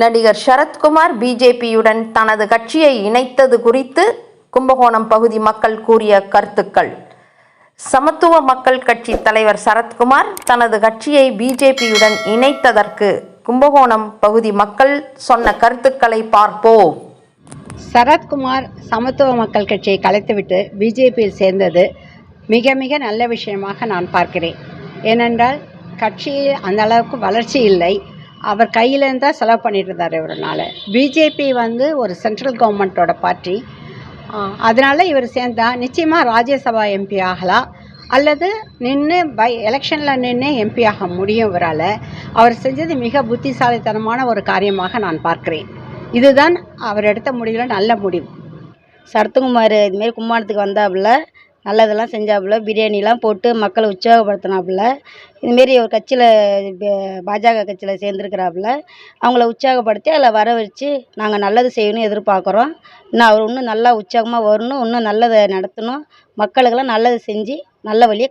நடிகர் சரத்குமார் பிஜேபியுடன் தனது கட்சியை இணைத்தது குறித்து கும்பகோணம் பகுதி மக்கள் கூறிய கருத்துக்கள். சமத்துவ மக்கள் கட்சி தலைவர் சரத்குமார் தனது கட்சியை பிஜேபியுடன் இணைத்ததற்கு கும்பகோணம் பகுதி மக்கள் சொன்ன கருத்துக்களை பார்ப்போம். சரத்குமார் சமத்துவ மக்கள் கட்சியை கலைத்துவிட்டு பிஜேபியில் சேர்ந்தது மிக மிக நல்ல விஷயமாக நான் பார்க்கிறேன். ஏனென்றால் கட்சியில் அந்த அளவுக்கு வளர்ச்சி இல்லை. அவர் கையிலேருந்து தான் செலவு பண்ணிட்டு இருந்தார் இவரனால் பிஜேபி வந்து ஒரு சென்ட்ரல் கவர்மெண்ட்டோட பார்ட்டி அதனால் இவர் சேர்ந்தா நிச்சயமாக ராஜ்யசபா எம்பி ஆகலாம் அல்லது நின்று பை எலெக்ஷனில் நின்று எம்பி ஆக முடியும் இவரால். அவர் செஞ்சது மிக புத்திசாலித்தனமான ஒரு காரியமாக நான் பார்க்கிறேன். இதுதான் அவர் எடுத்த முடிவில் நல்ல முடிவு. சரத்குமார் இதுமாரி கும்மாணத்துக்கு வந்தாப்புல நல்லதெல்லாம் செஞ்சாப்புல. பிரியாணிலாம் போட்டு மக்களை உற்சாகப்படுத்தினாப்புல. இதுமாரி ஒரு கட்சியில் பாஜக கட்சியில் சேர்ந்துருக்கிறாப்புல. அவங்கள உற்சாகப்படுத்தி அதில் வர வச்சு நாங்கள் நல்லது செய்யணும்னு எதிர்பார்க்குறோம். இன்னும் அவர் இன்னும் நல்லா உற்சாகமாக வரணும். இன்னும் நல்லதை நடத்தணும். மக்களுக்கெல்லாம் நல்லது செஞ்சு நல்ல வழியை